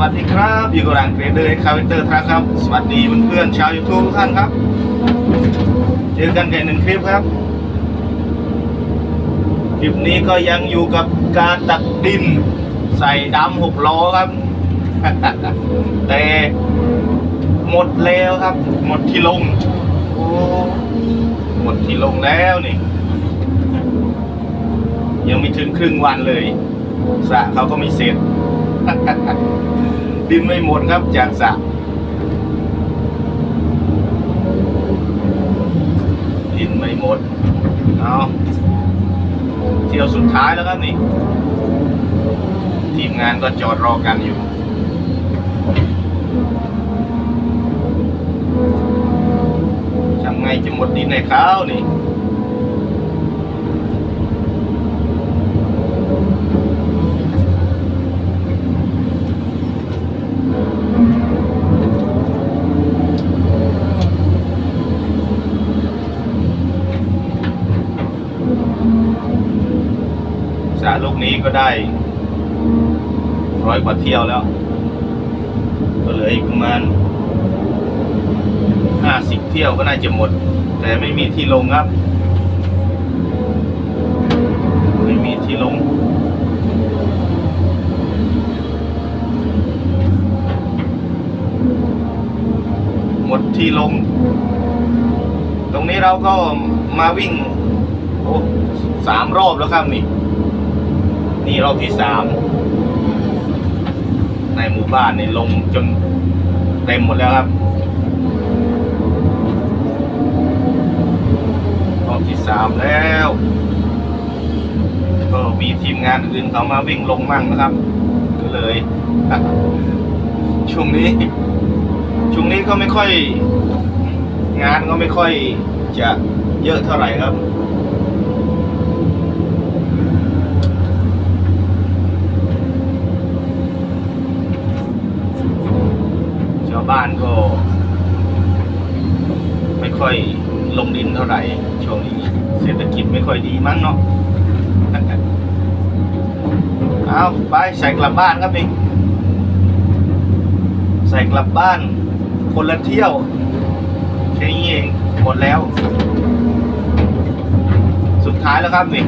วัสดีครับอยู่กับรังเกรดเดอร์คาเวนเตอร์ทรัคครับ สวัสดีเพื่อนๆชาวยูทูบทุกท่านครับ เจอกันกันหนึ่งคลิปครับ คลิปนี้ก็ยังอยู่กับการตักดินใส่ดำหกล้อครับ แต่หมดแล้วครับ หมดที่ลงหมดที่ลงแล้วนี่ ยังไม่ถึงครึ่งวันเลยสระเขาก็ไม่เสร็จ ดินไม่หมดครับจากสระดินไม่หมดเอาเที่ยวสุดท้ายแล้วครับนี่ ทีมงานก็จอดรอกันอยู่ทำไงจะหมดดินในเขานี่ะลูกนี้ก็ได้ร้อยกว่าเที่ยวแล้ว ก็เหลืออีกประมาณห้าสิบเที่ยวก็น่าจะหมด แต่ไม่มีที่ลงครับ ไม่มีที่ลงหมดที่ลง ตรงนี้เราก็มาวิ่ง โอ้สามรอบแล้วครับนี่ นี่รอบที่สามในหมู่บ้านนี่ลงจนเต็มหมดแล้วครับรอบที่สามแล้ว ก็มีทีมงานอื่นเขามาวิ่งลงมั่งนะครับก็เลยช่วงนี้ช่วงนี้ก็ไม่ค่อย งานก็ไม่ค่อยจะเยอะเท่าไหร่ครับ ชาว บ้านก็ ไม่ค่อยลงดินเท่าไหร่ ช่วงนี้ เศรษฐกิจไม่ค่อยดีมั้งเนาะเอาไปใส่กลับบ้านครับนี่ใส่กลับบ้าน คนละเที่ยวแค่นี้เองหมดแล้ว สุดท้ายแล้วครับนี่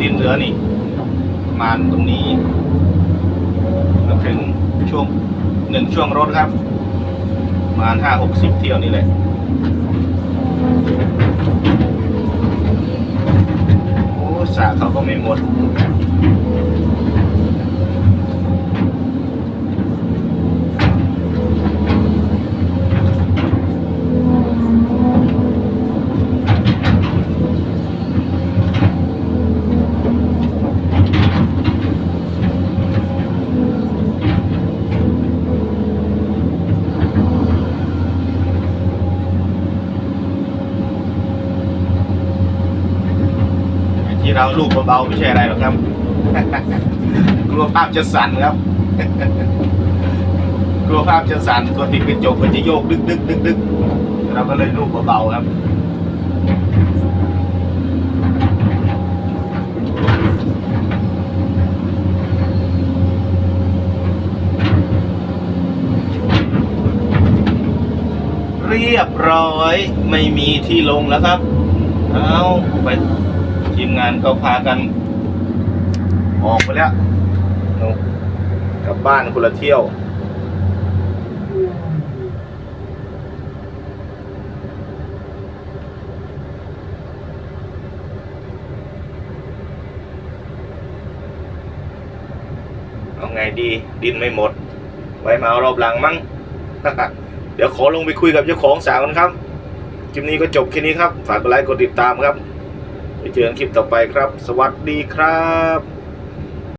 ดินเหลือนี่มาตรงนี้ก็ถึงช่วงหนึ่งช่วงรถครับ ประมาณห้าหกสิบเที่ยวนี่แหละโอ้สาเขาก็ไม่หมด ที่เราลูกเบาๆไม่ใช่อะไรหรอกครับ กลัวภาพจะสั่นครับ กลัวภาพจะสั่นตัวติดกระจกมันจะโยกดึกดึกดึกดึกเราก็เลยลูกเบาๆครับเรียบร้อยไม่มีที่ลงแล้วครับ เอาไป ทีมงานก็พากัน ออกไปแล้วกลับบ้านคนละเที่ยว เอาไงดีดินไม่หมด ไว้มาเอารอบหลังมั้ง เดี๋ยวขอลงไปคุยกับเจ้าของสาวกันครับคลิปนี้ก็จบแค่นี้ครับ ฝากกดไลค์กดติดตามครับ ไปเจอกันคลิปต่อไปครับ สวัสดีครับ